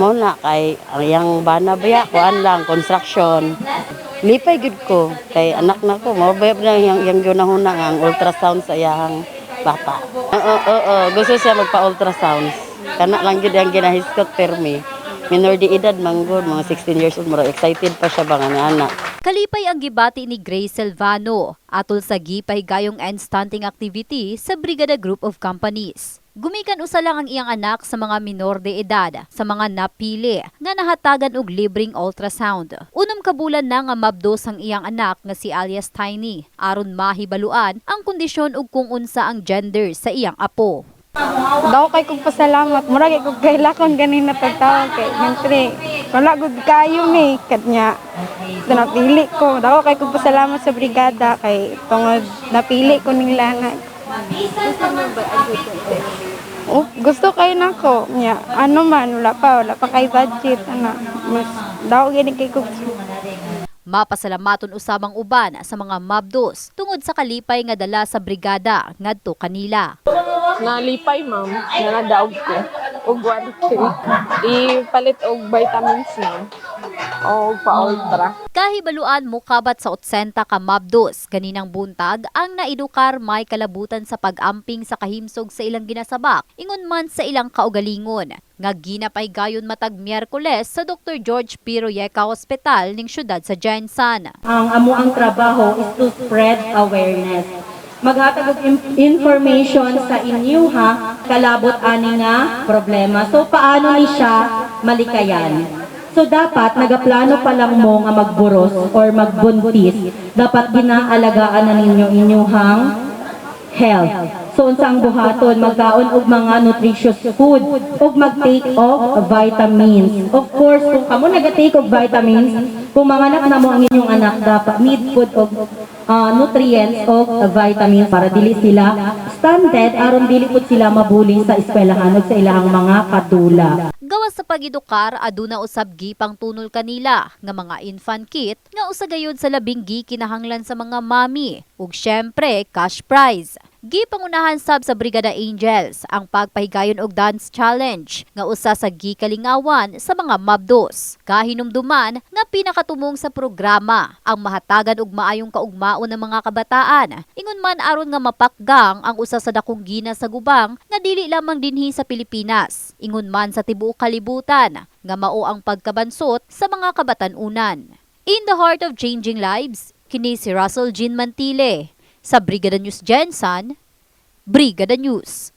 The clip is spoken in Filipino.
Mo na kay ang bana baya kuan lang construction. Lipay gud ko kay anak na ko mo baya na yang yang gunahuna nga ang ultrasound sa iyang bata. Oo oo oo gusto siya magpa ultrasound. Kana lang gid ang ginahiskot permi. Minor de edad manggod mga 16 years old mura excited pa siya ba nga nga anak. Kalipay ang gibati ni Grace Silvano atol sa gipay gayong and stunting activity sa Brigada Group of Companies. Gumikan usa lang ang iyang anak sa mga minor de edad sa mga napili nga nahatagan og libreng ultrasound. Unom ka bulan na nga mabdos ang iyang anak nga si alias Tiny aron mahibaluan ang kondisyon ug kung unsa ang gender sa iyang apo. Daw kay kog pasalamat, mura kay kog kailakon ganina pagtawag kay mentri. Wala gud kayo ni kadnya. Ito napili ko. Daw kay kog pasalamat sa brigada kay tungod napili ko nila. Oh, gusto kay nako. Nya, ano man wala pa, wala pa kay budget ana. Mas daw gini kay kog Mapasalamaton usabang uban sa mga mabdos tungod sa kalipay nga dala sa brigada ngadto kanila. Nalipay, ma'am. Na nadaog ko. Og one pill. Ipalit og vitamins na. O pa-ultra. Kahibaluan mo kabat sa 80 ka mabdos ganinang buntag ang naidukar may kalabutan sa pag-amping sa kahimsog sa ilang ginasabak ingon man sa ilang kaugalingon nga ginapay gayon matag Miyerkules sa Dr. George P. Royeca Hospital ning syudad sa Jensan. ang amo ang trabaho is to spread awareness. Maghatag og information sa inyo ha, kalabot ani nga problema. So paano ni siya malikayan? So dapat nagaplano pa lang mo nga magburos or magbuntis, dapat ginaalagaan na ninyo inyuhang health. So unsang buhaton magkaon og mga nutritious food ug mag-take of vitamins. Of course, kung kamo naga-take og vitamins, kung manganak na mo ang inyong anak dapat need food og ah, nutrients o vitamins para dili sila stunted aron dili pud sila mabuli sa eskwelahan ug sa ilahang mga kadula. Gawas sa pagidukar, aduna usab gipang tunol kanila nga mga infant kit nga usa gayud sa labing gi kinahanglan sa mga mami ug syempre cash prize. Gipangunahan sab sa Brigada Angels ang pagpahigayon og dance challenge nga usa sa gikalingawan sa mga mabdos. Kahinumduman nga pinakatumong sa programa ang mahatagan og maayong kaugmaon ng mga kabataan. Ingon man aron nga mapakgang ang usa sa dakong gina sa gubang nga dili lamang dinhi sa Pilipinas. Ingon man sa tibuok kalibutan nga mao ang pagkabansot sa mga kabatanunan. In the heart of changing lives, kini si Russell Jean Mantile sa Brigada News Jensen, Brigada News.